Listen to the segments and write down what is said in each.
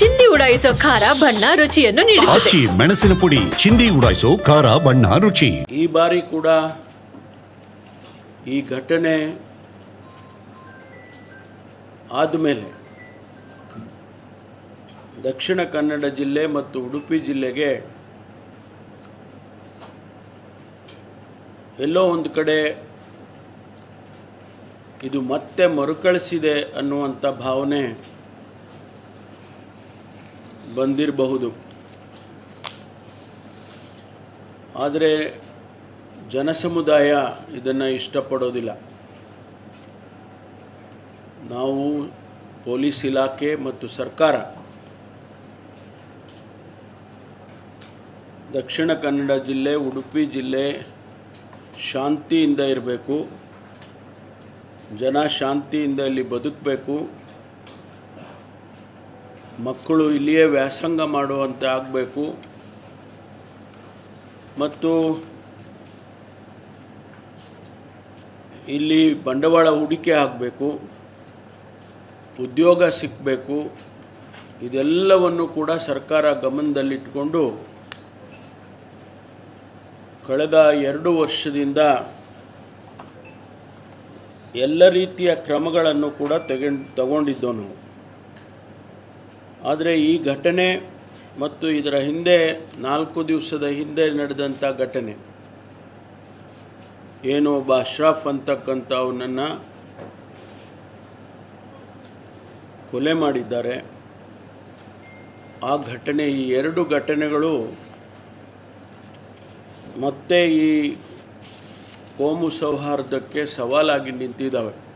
ಚಿಂದಿ ಉಡಾಯಿಸೋ ಖಾರ ಬಣ್ಣ ರುಚಿಯನ್ನು ನೀಡುತ್ತದೆ. ಆಚಿ ಮೆಣಸಿನ ಪುಡಿ ಚಿಂದಿ ಉಡಾಯಿಸೋ ಖಾರ ಬಣ್ಣ ರುಚಿ. ಈ ಬಾರಿ ಕೂಡ ಈ ಘಟನೆ ಆದಮೇಲೆ ದಕ್ಷಿಣ ಕನ್ನಡ ಜಿಲ್ಲೆ ಮತ್ತು ಉಡುಪಿ ಜಿಲ್ಲೆಗೆ ಎಲ್ಲೋ ಒಂದು ಕಡೆ ಇದು ಮತ್ತೆ ಮರುಕಳಿಸಿದೆ ಅನ್ನುವಂಥ ಭಾವನೆ ಬಂದಿರಬಹುದು. ಆದರೆ ಜನಸಮುದಾಯ ಇದನ್ನು ಇಷ್ಟಪಡೋದಿಲ್ಲ. ನಾವು ಪೊಲೀಸ್ ಇಲಾಖೆ ಮತ್ತು ಸರ್ಕಾರ ದಕ್ಷಿಣ ಕನ್ನಡ ಜಿಲ್ಲೆ, ಉಡುಪಿ ಜಿಲ್ಲೆ ಶಾಂತಿಯಿಂದ ಇರಬೇಕು. ಜನ ಶಾಂತಿಯಿಂದ ಇಲ್ಲಿ ಬದುಕಬೇಕು. ಮಕ್ಕಳು ಇಲ್ಲಿಯೇ ವ್ಯಾಸಂಗ ಮಾಡುವಂತೆ ಆಗಬೇಕು. ಮತ್ತು ಇಲ್ಲಿ ಬಂಡವಾಳ ಹೂಡಿಕೆ ಆಗಬೇಕು. ಉದ್ಯೋಗ ಸಿಕ್ಕಬೇಕು ಇದೆಲ್ಲವನ್ನು ಕೂಡ ಸರ್ಕಾರ ಗಮನದಲ್ಲಿಟ್ಟುಕೊಂಡು ಕಳೆದ ಎರಡು ವರ್ಷದಿಂದ ಎಲ್ಲ ರೀತಿಯ ಕ್ರಮಗಳನ್ನು ಕೂಡ ತೆಗೆಂಡು ತಗೊಂಡಿದ್ದವು ಆದರೆ ಈ ಘಟನೆ ಮತ್ತು ಇದರ ಹಿಂದೆ ನಾಲ್ಕು ದಿವಸದ ಹಿಂದೆ ನಡೆದಂಥ ಘಟನೆ. ಏನು ಒಬ್ಬ ಅಶ್ರಫ್ ಅಂತಕ್ಕಂಥವನನ್ನು ಕೊಲೆ ಮಾಡಿದ್ದಾರೆ. ಆ ಘಟನೆ, ಈ ಎರಡು ಘಟನೆಗಳು ಮತ್ತೆ ಈ ಕೋಮು ಸೌಹಾರ್ದಕ್ಕೆ ಸವಾಲಾಗಿ ನಿಂತಿದ್ದಾವೆ.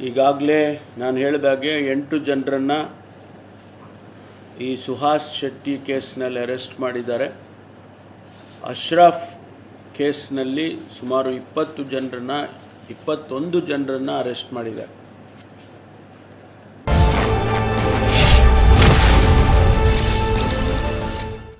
ಈಗಾಗಲೇ ನಾನು ಹೇಳಿದಾಗೆ ಎಂಟು ಜನರನ್ನು ಈ ಸುಹಾಸ್ ಶೆಟ್ಟಿ ಕೇಸ್ನಲ್ಲಿ ಅರೆಸ್ಟ್ ಮಾಡಿದ್ದಾರೆ. ಅಶ್ರಫ್ ಕೇಸ್ನಲ್ಲಿ ಸುಮಾರು ಇಪ್ಪತ್ತು ಜನರನ್ನು, ಇಪ್ಪತ್ತೊಂದು ಜನರನ್ನು ಅರೆಸ್ಟ್ ಮಾಡಿದ್ದಾರೆ.